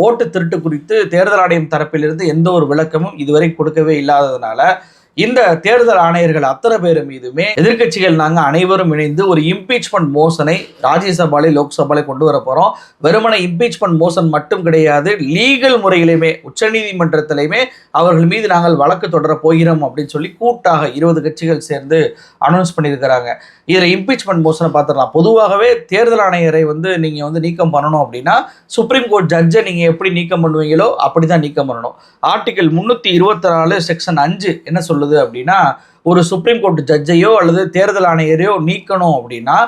ஓட்டு திருட்டு குறித்து தேர்தல் ஆணையம் தரப்பிலிருந்து எந்த ஒரு விளக்கமும் இதுவரை கொடுக்கவே இல்லாததுனால இந்த தேர்தல் ஆணையர்கள் அத்தனை பேர் மீதுமே எதிர்க்கட்சிகள் நாங்கள் அனைவரும் இணைந்து ஒரு இம்பீச்மெண்ட் மோசனை ராஜ்யசபாலை லோக்சபாலை கொண்டு வர போகிறோம் வெறுமனை இம்பீச்மெண்ட் மோசன் மட்டும் கிடையாது லீகல் முறையிலுமே உச்சநீதிமன்றத்திலையுமே அவர்கள் மீது நாங்கள் வழக்கு தொடர போகிறோம் அப்படின்னு சொல்லி கூட்டாக இருபது கட்சிகள் சேர்ந்து அனௌன்ஸ் பண்ணியிருக்கிறாங்க. இதில் இம்பீச்மெண்ட் மோசனை பார்த்துடலாம். பொதுவாகவே தேர்தல் ஆணையரை வந்து நீங்கள் வந்து நீக்கம் பண்ணணும் அப்படின்னா சுப்ரீம் கோர்ட் ஜட்ஜை நீங்கள் எப்படி நீக்கம் பண்ணுவீங்களோ அப்படி தான் நீக்கம் பண்ணணும். ஆர்டிகல் முந்நூற்றி இருபத்தி நாலு செக்ஷன் அஞ்சு என்ன சொல்லுது? அப்படின்னா ஒரு சுப்ரீம் கோர்ட் ஜட்ஜையோ அல்லது தேர்தல் ஆணையரையோ நீக்கணும் அப்படின்னா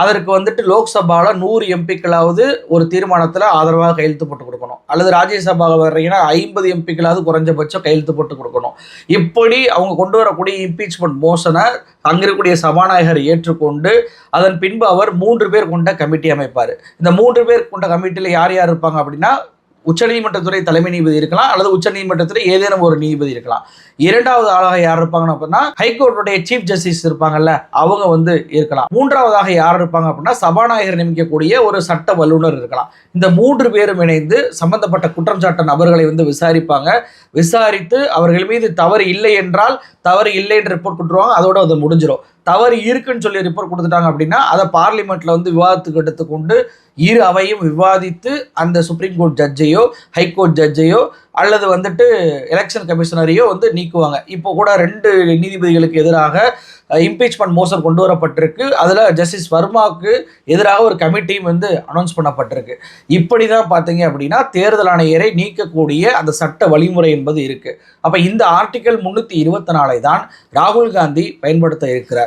அதற்கு வந்துட்டு லோக்சபாவில் நூறு எம்பிக்களாவது ஒரு தீர்மானத்தில் ஆதரவாக கையெழுத்து போட்டு கொடுக்கணும். அல்லது ராஜ்யசபாவில் வர்றீங்கன்னா ஐம்பது எம்பிக்களாவது குறைஞ்சபட்சம் கையெழுத்து போட்டு கொடுக்கணும். இப்படி அவங்க கொண்டு வரக்கூடிய இம்பீச்மெண்ட் மோஷனை அங்கே இருக்கக்கூடிய சபாநாயகர் ஏற்றுக்கொண்டு அதன் பின்பு அவர் மூன்று பேர் கொண்ட கமிட்டி அமைப்பார். இந்த மூன்று பேர் கொண்ட கமிட்டியில் யார் யார் இருப்பாங்க அப்படின்னா உச்சநீதிமன்றத்துறை தலைமை நீதிபதி இருக்கலாம் அல்லது உச்சநீதிமன்றத்தில் ஏதேனும் ஒரு நீதிபதி இருக்கலாம். இரண்டாவது ஆளாக யார் இருப்பாங்கன்னு அப்படின்னா ஹைகோர்ட்டுடைய சீஃப் ஜஸ்டிஸ் இருப்பாங்கல்ல அவங்க வந்து இருக்கலாம். மூன்றாவதாக யார் இருப்பாங்க அப்படின்னா சபாநாயகர் நியமிக்கக்கூடிய ஒரு சட்ட வல்லுநர் இருக்கலாம். இந்த மூன்று பேரும் இணைந்து சம்பந்தப்பட்ட குற்றம் சாட்ட நபர்களை வந்து விசாரிப்பாங்க. விசாரித்து அவர்கள் மீது தவறு இல்லை என்றால் தவறு இல்லை என்று ரிப்போர்ட் கொடுத்துருவாங்க அதோட அது முடிஞ்சிடும் தவறு இருக்குன்னு சொல்லி ரிப்போர்ட் கொடுத்துட்டாங்க அப்படின்னா அதை பார்லிமெண்ட்ல வந்து விவாதத்துக்கு எடுத்துக்கொண்டு இரு அவையும் விவாதித்து அந்த சுப்ரீம் கோர்ட் ஜட்ஜையோ ஹைகோர்ட் ஜட்ஜையோ அல்லது வந்துட்டு எலெக்ஷன் கமிஷனரையோ வந்து நீக்குவாங்க. இப்போ கூட ரெண்டு நீதிபதிகளுக்கு எதிராக இம்பீச்மெண்ட் மோசன் கொண்டு வரப்பட்டிருக்கு. அதில் ஜஸ்டிஸ் வர்மாவுக்கு எதிராக ஒரு கமிட்டியும் வந்து அனௌன்ஸ் பண்ணப்பட்டிருக்கு. இப்படி தான் பார்த்தீங்க அப்படின்னா தேர்தல் ஆணையரை நீக்கக்கூடிய அந்த சட்ட வழிமுறை என்பது இருக்குது அப்போ இந்த ஆர்டிக்கல் முந்நூற்றி இருபத்தி நாலை தான் ராகுல் காந்தி பயன்படுத்த இருக்கிறார்.